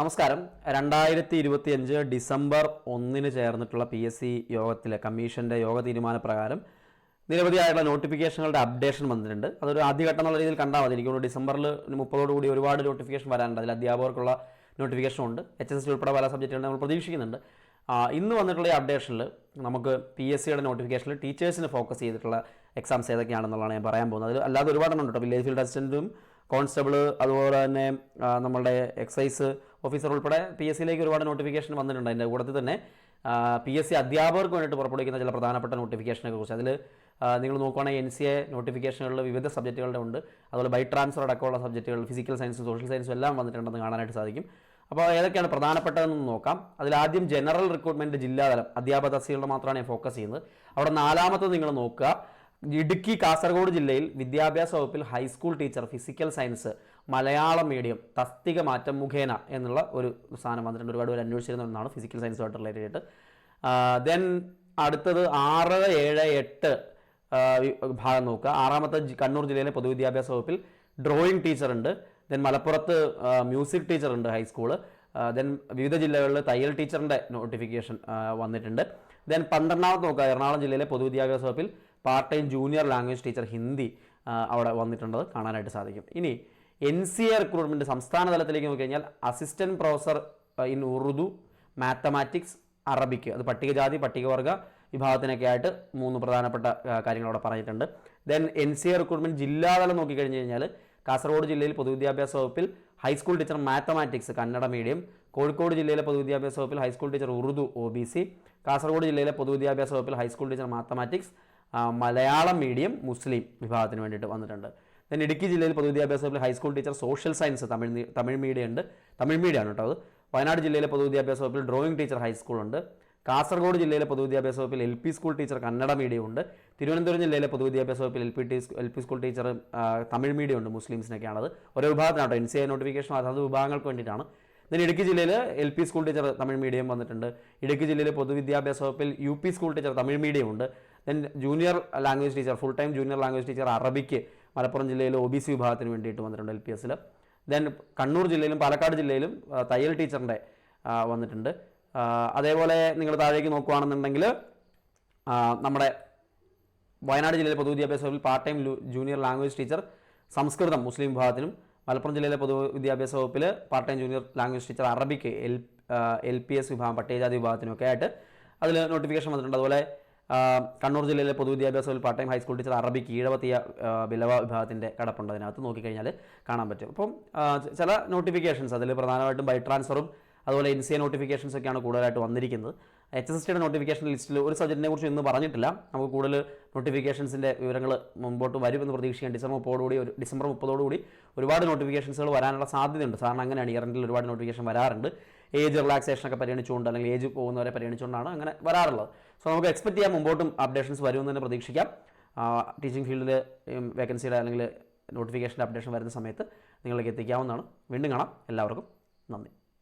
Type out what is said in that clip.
നമസ്കാരം. രണ്ടായിരത്തി ഇരുപത്തി അഞ്ച് ഡിസംബർ ഒന്നിന് ചേർന്നിട്ടുള്ള പി എസ് സി യോഗത്തിലെ കമ്മീഷന്റെ യോഗ തീരുമാനപ്രകാരം നിരവധിയായിട്ടുള്ള നോട്ടിഫിക്കേഷനുകളുടെ അപ്ഡേഷൻ വന്നിട്ടുണ്ട്. അതൊരു ആദ്യഘട്ടം എന്നുള്ള രീതിയിൽ കണ്ടാൽ മതി. എനിക്കൊരു ഡിസംബറിൽ കൂടി ഒരുപാട് നോട്ടിഫിക്കേഷൻ വരാനുണ്ട്. അതിൽ അധ്യാപകർക്കുള്ള നോട്ടിഫിക്കേഷൻ ഉണ്ട്. എച്ച് എസ് എസ് ഉൾപ്പെടെ പല സബ്ജക്റ്റുകൾ നമ്മൾ പ്രതീക്ഷിക്കുന്നുണ്ട്. ഇന്ന് വന്നിട്ടുള്ള ഈ അപ്ഡേഷനിൽ നമുക്ക് പി എസ് സിയുടെ നോട്ടിഫിക്കേഷനിൽ ടീച്ചേഴ്സിന് ഫോക്കസ് ചെയ്തിട്ടുള്ള എക്സാംസ് ഏതൊക്കെയാണെന്നുള്ളതാണ് ഞാൻ പറയാൻ പോകുന്നത്. അതിൽ അല്ലാതെ ഒരുപാടെണ്ണം ഉണ്ട് കേട്ടോ. വില്ലേജ് ഫീൽഡ് അസിസ്റ്റന്റും കോൺസ്റ്റബിൾ അതുപോലെ തന്നെ നമ്മളുടെ എക്സൈസ് ഓഫീസർ ഉൾപ്പെടെ പി എസ് സിയിലേക്ക് ഒരുപാട് നോട്ടിഫിക്കേഷൻ വന്നിട്ടുണ്ട്. അതിന്റെ കൂട്ടത്തിൽ തന്നെ പി എസ് സി അധ്യാപകർക്ക് വേണ്ടിയിട്ട് പുറപ്പെടുവിക്കുന്ന ചില പ്രധാനപ്പെട്ട നോട്ടിഫിക്കേഷനെ കുറിച്ച്. അതിൽ നിങ്ങൾ നോക്കുകയാണെങ്കിൽ എൻ സി എ നോട്ടിഫിക്കേഷനുകളിൽ വിവിധ സബ്ജക്റ്റുകളുടെ ഉണ്ട്. അതുപോലെ ബൈ ട്രാൻസ്ഫർ അടക്കമുള്ള സബ്ജക്റ്റുകൾ ഫിസിക്കൽ സയൻസും സോഷ്യൽ സയൻസും എല്ലാം വന്നിട്ടുണ്ടെന്ന് കാണാനായിട്ട് സാധിക്കും. അപ്പോൾ ഏതൊക്കെയാണ് പ്രധാനപ്പെട്ടതെന്ന് നോക്കാം. അതിൽ ആദ്യം ജനറൽ റിക്രൂട്ട്മെന്റ് ജില്ലാതലം അധ്യാപക തസ്തികളുടെ മാത്രമാണ് ഞാൻ ഫോക്കസ് ചെയ്യുന്നത്. അവിടെ നാലാമത്തത് നിങ്ങൾ നോക്കുക. ഇടുക്കി കാസർഗോഡ് ജില്ലയിൽ വിദ്യാഭ്യാസ വകുപ്പിൽ high school teacher physical science Malayalam medium തസ്തിക മാറ്റം മുഖേന എന്നുള്ള ഒരു സാധനം വന്നിട്ടുണ്ട്. ഒരുപാട് പേര് അന്വേഷിച്ചിരുന്ന ഒന്നാണ് ഫിസിക്കൽ സയൻസുമായിട്ട് റിലേറ്റഡ് ആയിട്ട്. ദെൻ അടുത്തത് ആറ് ഏഴ് എട്ട് ഭാഗം നോക്കുക. ആറാമത്തെ കണ്ണൂർ ജില്ലയിലെ പൊതുവിദ്യാഭ്യാസ വകുപ്പിൽ ഡ്രോയിങ് ടീച്ചർ ഉണ്ട്. ദെൻ മലപ്പുറത്ത് മ്യൂസിക് ടീച്ചർ ഉണ്ട് ഹൈസ്കൂൾ ദെൻ വിവിധ ജില്ലകളിൽ തയ്യൽ ടീച്ചറിന്റെ നോട്ടിഫിക്കേഷൻ വന്നിട്ടുണ്ട്. ദെൻ പന്ത്രണ്ടാമത് നോക്കുക. എറണാകുളം ജില്ലയിലെ പൊതുവിദ്യാഭ്യാസ വകുപ്പിൽ part time junior language teacher Hindi അവിടെ വന്നിട്ടുള്ളത് കാണാനായിട്ട് സാധിക്കും. ഇനി എൻ സി എ റിക്രൂട്ട്മെന്റ് സംസ്ഥാന തലത്തിലേക്ക് നോക്കിക്കഴിഞ്ഞാൽ assistant professor in Urdu mathematics Arabic അത് പട്ടികജാതി പട്ടികവർഗ വിഭാഗത്തിനൊക്കെ ആയിട്ട് മൂന്ന് പ്രധാനപ്പെട്ട ആ, കാര്യങ്ങൾ അവിടെ പറഞ്ഞിട്ടുണ്ട്. Then N C A recruitment ജില്ലാതലം നോക്കിക്കഴിഞ്ഞ് കഴിഞ്ഞാൽ കാസർഗോഡ് ജില്ലയിൽ പൊതുവിദ്യാഭ്യാസ വകുപ്പിൽ high school teacher mathematics Kannada medium Kozhikode ജില്ലയിലെ പൊതുവിദ്യാഭ്യാസ വകുപ്പിൽ high school teacher Urdu O B C Kasaragod ജില്ലയിലെ പൊതുവിദ്യാഭ്യാസ വകുപ്പിൽ high school teacher mathematics Malayalam medium മുസ്ലിം വിഭാഗത്തിന് വേണ്ടിയിട്ട് വന്നിട്ടുണ്ട്. ദെൻ ഇടുക്കി ജില്ലയിൽ പൊതുവിദ്യാഭ്യാസ വകുപ്പിൽ high school teacher social science Tamil Tamil medium ഉണ്ട്. തമിഴ് മീഡിയ ആണ് കേട്ടോ അത്. വയനാട് ജില്ലയിലെ പൊതുവിദ്യാഭ്യാസ വകുപ്പിൽ ഡ്രോയിങ് ടീച്ചർ ഹൈസ്കൂൾ ഉണ്ട്. കാസർഗോഡ് ജില്ലയിലെ പൊതുവിദ്യാഭ്യാസ വകുപ്പിൽ L P school teacher Kannada medium ഉണ്ട്. തിരുവനന്തപുരം ജില്ലയിലെ പൊതുവിദ്യാഭ്യാസ വകുപ്പിൽ L P T L P school teacher Tamil medium ഉണ്ട് മുസ്ലിംസിനൊക്കെയാണത്. ഓരോ വിഭാഗത്തിനാട്ടോ എൻ സി ഐ നോട്ടിഫിക്കേഷൻ അതാത് വിഭാഗങ്ങൾക്ക് വേണ്ടിയിട്ടാണ്. then ഇടുക്കി ജില്ലയിൽ L P school teacher Tamil medium വന്നിട്ടുണ്ട്. ഇടുക്കി ജില്ലയിലെ പൊതുവിദ്യാഭ്യാസ വകുപ്പിൽ U P school teacher Tamil medium ഉണ്ട്. Then junior language teacher full time junior language teacher Arabic Malappuram ജില്ലയിൽ ഒ ബി സി വിഭാഗത്തിന് വേണ്ടിയിട്ട് വന്നിട്ടുണ്ട് എൽ പി എസിൽ ദെൻ കണ്ണൂർ ജില്ലയിലും പാലക്കാട് ജില്ലയിലും തയ്യൽ ടീച്ചറിന്റെ വന്നിട്ടുണ്ട്. അതേപോലെ നിങ്ങൾ താഴേക്ക് നോക്കുകയാണെന്നുണ്ടെങ്കിൽ നമ്മുടെ വയനാട് ജില്ലയിലെ പൊതുവിദ്യാഭ്യാസ വകുപ്പിൽ part time junior language teacher Sanskrit മുസ്ലിം വിഭാഗത്തിനും മലപ്പുറം ജില്ലയിലെ പൊതുവിദ്യാഭ്യാസ വകുപ്പിൽ part time junior language teacher Arabic L L P S വിഭാഗം പട്ടികജാതി വിഭാഗത്തിനൊക്കെ ആയിട്ട് അതിൽ നോട്ടിഫിക്കേഷൻ വന്നിട്ടുണ്ട്. അതുപോലെ കണ്ണൂർ ജില്ലയിലെ പൊതുവിദ്യാഭ്യാസ വകുപ്പിൽ പാർട്ട് ടൈം ഹൈസ്കൂൾ ടീച്ചർ അറബി ഈഴവത്തിയ വിലവ ബിലവ വിഭാഗത്തിന്റെ കടപ്പുണ്ട്. അതിനകത്ത് നോക്കിക്കഴിഞ്ഞാൽ കാണാൻ പറ്റും. അപ്പം ചില നോട്ടിഫിക്കേഷൻസ് അതിൽ പ്രധാനമായിട്ടും ബൈ ട്രാൻസ്ഫറും അതുപോലെ എൻ സി എ നോട്ടിഫിക്കേഷൻസ് ഒക്കെയാണ് കൂടുതലായിട്ട് വന്നിരിക്കുന്നത്. എച്ച് എസ് ടിയുടെ നോട്ടിഫിക്കേഷൻ ലിസ്റ്റിൽ ഒരു സബ്ജക്റ്റിനെ കുറിച്ച് ഇന്ന് പറഞ്ഞിട്ടില്ല. നമുക്ക് കൂടുതൽ നോട്ടിഫിക്കേഷൻസിന്റെ വിവരങ്ങൾ മുമ്പോട്ട് വരുമെന്ന് പ്രതീക്ഷിക്കാം ഡിസംബർ മുപ്പതോടുകൂടി ഒരു ഡിസംബർ മുപ്പതോടുകൂടി ഒരുപാട് നോട്ടിഫിക്കേഷൻസുകൾ വരാനുള്ള സാധ്യതയുണ്ട്. സാറിന് അങ്ങനെയാണ് ഇയറിന്റെ ഒരുപാട് നോട്ടിഫിക്കേഷൻ വരാറുണ്ട്. ഏജ് റിലാക്സേഷൻ ഒക്കെ പരിഗണിച്ചുകൊണ്ട് അല്ലെങ്കിൽ ഏജ് പോകുന്നവരെ പരിഗണിച്ചുകൊണ്ടാണ് അങ്ങനെ വരാറുള്ളത്. സോ നമുക്ക് എക്സ്പെക്ട് ചെയ്യാം മുമ്പോട്ടും അപ്ഡേഷൻസ് വരുമെന്ന് തന്നെ പ്രതീക്ഷിക്കാം. ടീച്ചിങ് ഫീൽഡിൽ വേക്കൻസിയുടെ അല്ലെങ്കിൽ നോട്ടിഫിക്കേഷന്റെ അപ്ഡേഷൻ വരുന്ന സമയത്ത് നിങ്ങളിലേക്ക് എത്തിക്കാവുന്നതാണ്. വീണ്ടും കാണാം. എല്ലാവർക്കും നന്ദി.